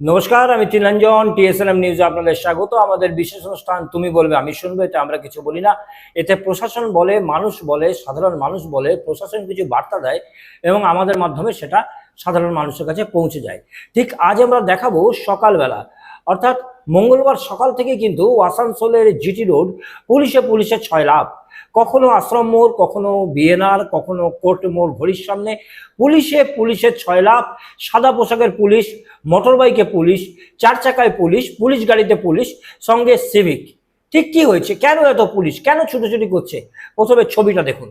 নমস্কার, আমি তিলাঞ্জন টিএসএনএম নিউজে আপনাদের স্বাগত। আমাদের বিশেষ অনুষ্ঠান, তুমি বলবে, আমি শুনব এটা আমরা কিছু বলি না। এতে প্রশাসন বলে, মানুষ বলে, সাধারণ মানুষ বলে, প্রশাসন কিছু বার্তা দেয় এবং আমাদের মাধ্যমে সেটা সাধারণ মানুষের কাছে পৌঁছে যায়। ঠিক আজ আমরা দেখাবো সকালবেলা। অর্থাৎ মঙ্গলবার সকাল থেকে কিন্তু আসানসোলের জিটি রোড পুলিশে পুলিশে ছয় লাভ কখনো আশ্রম মোড়, কখনো বিএনআর, কখনো কোর্ট মোড় ঘড়ির সামনে। পুলিশে পুলিশের ছয় লাভ সাদা পোশাকের পুলিশ মোটর বাইকে পুলিশ, চার চাকায় পুলিশ পুলিশ গাড়িতে পুলিশ, সঙ্গে সিভিক। ঠিক কি হয়েছে? কেন এত পুলিশ? কেন ছুটোছুটি করছে? প্রথমে ছবিটা দেখুন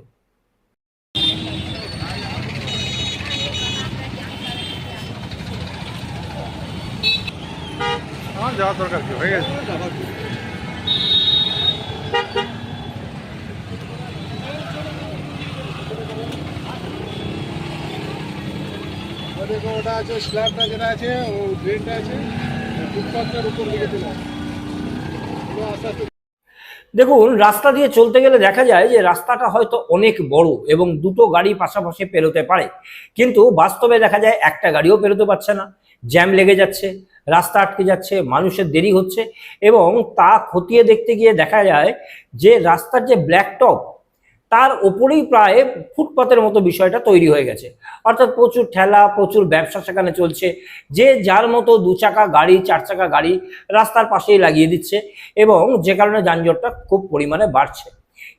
আমার যাওয়ার দরকার কি? হয়ে গেছে? দেখো ওটা আছে স্ল্যাবটা যেটা আছে ও ড্রেনটা আছে ফুটপাথটার উপর দিকে চলে আস্তে আস্তে দেখুন রাস্তা দিয়ে চলতে গেলে দেখা যায় যে রাস্তাটা হয়তো অনেক বড় এবং দুটো গাড়ি পাশাপাশি পেরোতে পারে। কিন্তু বাস্তবে দেখা যায় একটা গাড়িও পেরোতে পারছে না জ্যাম লেগে যাচ্ছে রাস্তা আটকে যাচ্ছে, মানুষের দেরি হচ্ছে এবং তা খতিয়ে দেখতে গিয়ে দেখা যায় যে রাস্তার যে ব্ল্যাকটপ তার ওপরেই প্রায় ফুটপাতের মতো বিষয়টা তৈরি হয়ে গেছে। অর্থাৎ প্রচুর ঠেলা, প্রচুর ব্যবসা সেখানে চলছে। যে যার মতো দু চাকা গাড়ি, চার চাকা গাড়ি রাস্তার পাশেই লাগিয়ে দিচ্ছে এবং যে কারণে যানজটটা খুব পরিমাণে বাড়ছে।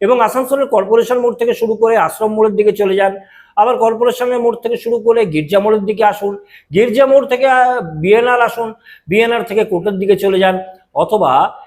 এবং আসানসোলের কর্পোরেশন মোড় থেকে শুরু করে আশ্রম মোড়ের দিকে চলে যান। আবার কর্পোরেশনের মোড় থেকে শুরু করে গির্জা মোড়ের দিকে আসুন। গির্জা মোড় থেকে বিএনআর আসুন। বিএনআর থেকে কোর্টের দিকে চলে যান। অথবা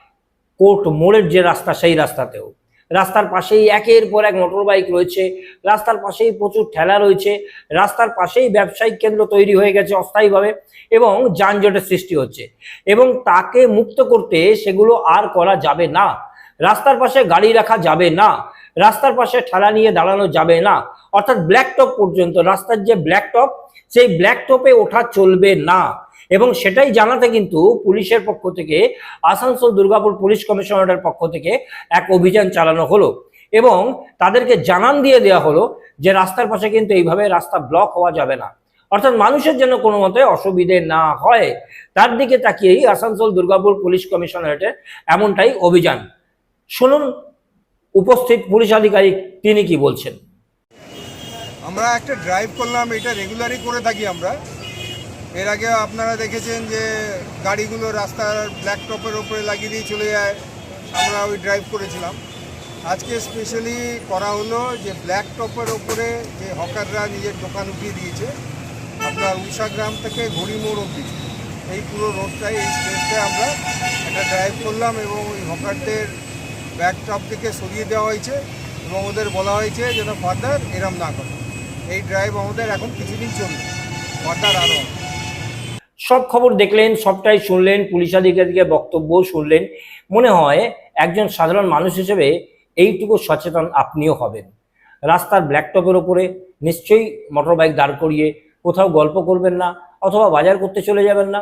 কোর্ট মোড়ের যে রাস্তা, সেই রাস্তাতেও। রাস্তার পাশেই একের পর এক মোটর বাইক রয়েছে। রাস্তার পাশেই প্রচুর ঠেলা রয়েছে। রাস্তার পাশেই ব্যবসায়িক কেন্দ্র তৈরি হয়ে গেছে অস্থায়ীভাবে এবং যানজটের সৃষ্টি হচ্ছে। এবং তাকে মুক্ত করতে সেগুলো আর করা যাবে না। রাস্তার পাশে গাড়ি রাখা যাবে না। রাস্তার পাশে ঠেলা নিয়ে দাঁড়ানো যাবে না। অর্থাৎ ব্ল্যাক টপ পর্যন্ত, রাস্তার যে ব্ল্যাক টপ সেই ব্ল্যাক টপে ওঠা চলবে না। এবং সেটাই জানাতে কিন্তু পুলিশের পক্ষ থেকে, আসানসোল দুর্গাপুর পুলিশ কমিশনারের পক্ষ থেকে এক অভিযান চালানো হলো। এবং তাদেরকে জানান দিয়ে দেওয়া হলো যে রাস্তার পাশে কিন্তু এইভাবে রাস্তা ব্লক হওয়া যাবে না। অর্থাৎ মানুষের জন্য কোনো মতে অসুবিধে না হয়। তার দিকে তাকিয়েই আসানসোল দুর্গাপুর পুলিশ কমিশনারেটের এমনটাই অভিযান। শুনুন, উপস্থিত পুলিশ আধিকারিক তিনি কি বলছেন? আমরা একটা ড্রাইভ করলাম, এটা রেগুলারই করে থাকি আমরা। এর আগে আপনারা দেখেছেন যে গাড়িগুলো রাস্তার ব্ল্যাক টপের ওপরে লাগিয়ে দিয়ে চলে যায়। আমরা ওই ড্রাইভ করেছিলাম। আজকে স্পেশালি করা হলো যে ব্ল্যাক টপের ওপরে যে হকাররা নিজের দোকান উঠিয়ে দিয়েছে আপনার উষাগ্রাম থেকে ঘড়িমোড় অব্দি এই পুরো রোডটাই এই স্পেসটায় আমরা একটা ড্রাইভ করলাম এবং ওই হকারদের ব্যাক টপ থেকে সরিয়ে দেওয়া হয়েছে এবং ওদের বলা হয়েছে যেন ফার্দার এরম না করে। এই ড্রাইভ আমাদের এখন কিছুদিন চলবে। ফার্দার আরও। সব খবর দেখলেন, সবটাই শুনলেন, পুলিশ আধিকারিকের বক্তব্য শুনলেন। মনে হয় একজন সাধারণ মানুষ হিসেবে এইটুকু সচেতন আপনিও হবেন। রাস্তার ব্ল্যাকটপের ওপরে নিশ্চয়ই মোটর বাইক দাঁড় করিয়ে কোথাও গল্প করবেন না অথবা বাজার করতে চলে যাবেন না।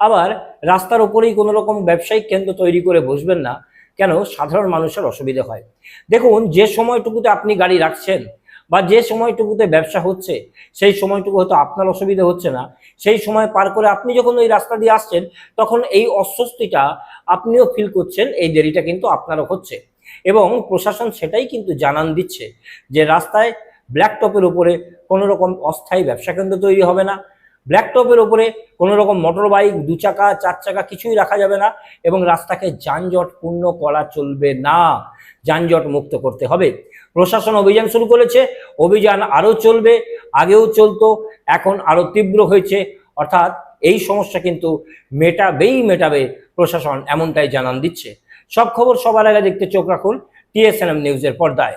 আবার রাস্তার ওপরেই কোনো রকম ব্যবসায়িক কেন্দ্র তৈরি করে বসবেন না কেন সাধারণ মানুষের অসুবিধা হয়? দেখুন, যে সময়টুকুতে আপনি গাড়ি রাখছেন বা যে সময়টুকুতে ব্যবসা হচ্ছে, সেই সময়টুকু হয়তো আপনার অসুবিধা হচ্ছে না। সেই সময় পার করে আপনি যখন ওই রাস্তা দিয়ে আসছেন, তখন এই অস্বস্তিটা আপনিও ফিল করছেন, এই দেরিটা কিন্তু আপনারও হচ্ছে। এবং প্রশাসন সেটাই কিন্তু জানান দিচ্ছে যে রাস্তায় ব্ল্যাকটপের উপরে কোনো রকম অস্থায়ী ব্যবসা কেন্দ্র তৈরি হবে না। ব্ল্যাক টপের উপরে কোনো রকম মোটর বাইক দু চাকা চার চাকা কিছুই রাখা যাবে না এবং রাস্তাকে যানজট পূর্ণ করা চলবে না। যানজট মুক্ত করতে হবে। প্রশাসন অভিযান শুরু করেছে, অভিযান আরও চলবে, আগেও চলতো, এখন আরও তীব্র হয়েছে। অর্থাৎ এই সমস্যা কিন্তু মেটাবেই মেটাবে প্রশাসন, এমনটাই জানান দিচ্ছে। সব খবর সবার আগে দেখতে চোখ রাখুন টিএসএনএম নিউজের পর্দায়।